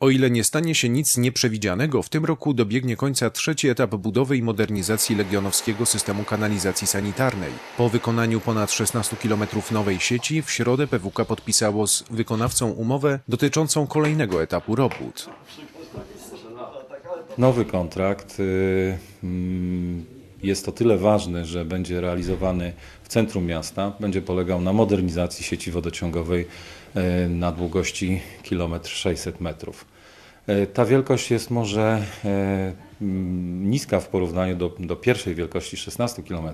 O ile nie stanie się nic nieprzewidzianego, w tym roku dobiegnie końca trzeci etap budowy i modernizacji legionowskiego systemu kanalizacji sanitarnej. Po wykonaniu ponad 16 km nowej sieci, w środę PWK podpisało z wykonawcą umowę dotyczącą kolejnego etapu robót. Nowy kontrakt y, mm, jest o tyle ważny, że będzie realizowany w centrum miasta. Będzie polegał na modernizacji sieci wodociągowej y, na długości 1 600 metrów. Y, Ta wielkość jest może mm, niska w porównaniu do, do pierwszej wielkości 16 km,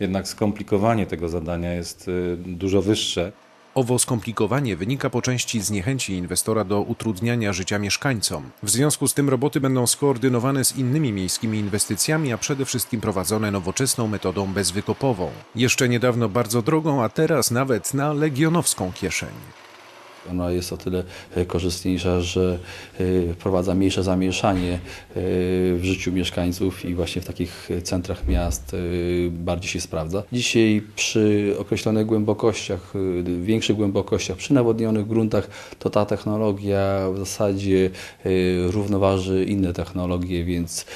jednak skomplikowanie tego zadania jest dużo wyższe. Owo skomplikowanie wynika po części z niechęci inwestora do utrudniania życia mieszkańcom. W związku z tym roboty będą skoordynowane z innymi miejskimi inwestycjami, a przede wszystkim prowadzone nowoczesną metodą bezwykopową. Jeszcze niedawno bardzo drogą, a teraz nawet na legionowską kieszeń. Ona jest o tyle e, korzystniejsza, że e, wprowadza mniejsze zamieszanie e, w życiu mieszkańców i właśnie w takich centrach miast bardziej się sprawdza. Dzisiaj przy określonych głębokościach, większych głębokościach, przy nawodnionych gruntach, to ta technologia w zasadzie równoważy inne technologie, więc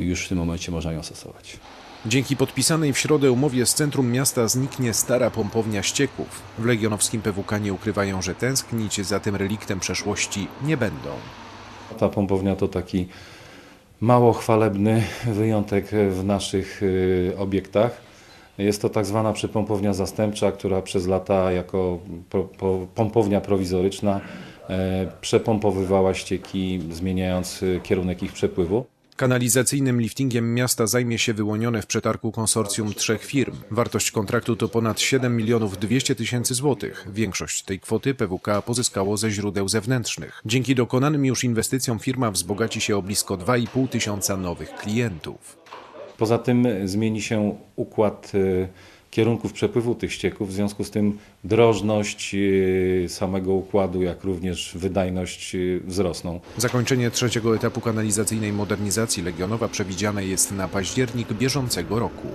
już w tym momencie można ją stosować. Dzięki podpisanej w środę umowie z centrum miasta zniknie stara pompownia ścieków. W legionowskim PWK nie ukrywają, że tęsknić za tym reliktem przeszłości nie będą. Ta pompownia to taki mało chwalebny wyjątek w naszych y, obiektach. Jest to tak zwana przypompownia zastępcza, która przez lata jako po, po, pompownia prowizoryczna e, przepompowywała ścieki, zmieniając y, kierunek ich przepływu. Kanalizacyjnym liftingiem miasta zajmie się wyłonione w przetargu konsorcjum trzech firm. Wartość kontraktu to ponad 7 milionów 200 tysięcy złotych. Większość tej kwoty PWK pozyskało ze źródeł zewnętrznych. Dzięki dokonanym już inwestycjom firma wzbogaci się o blisko 2,5 tysiąca nowych klientów. Poza tym zmieni się układ y, kierunków przepływu tych ścieków, w związku z tym drożność y, samego układu, jak również wydajność y, wzrosną. Zakończenie trzeciego etapu kanalizacyjnej modernizacji Legionowa przewidziane jest na październik bieżącego roku.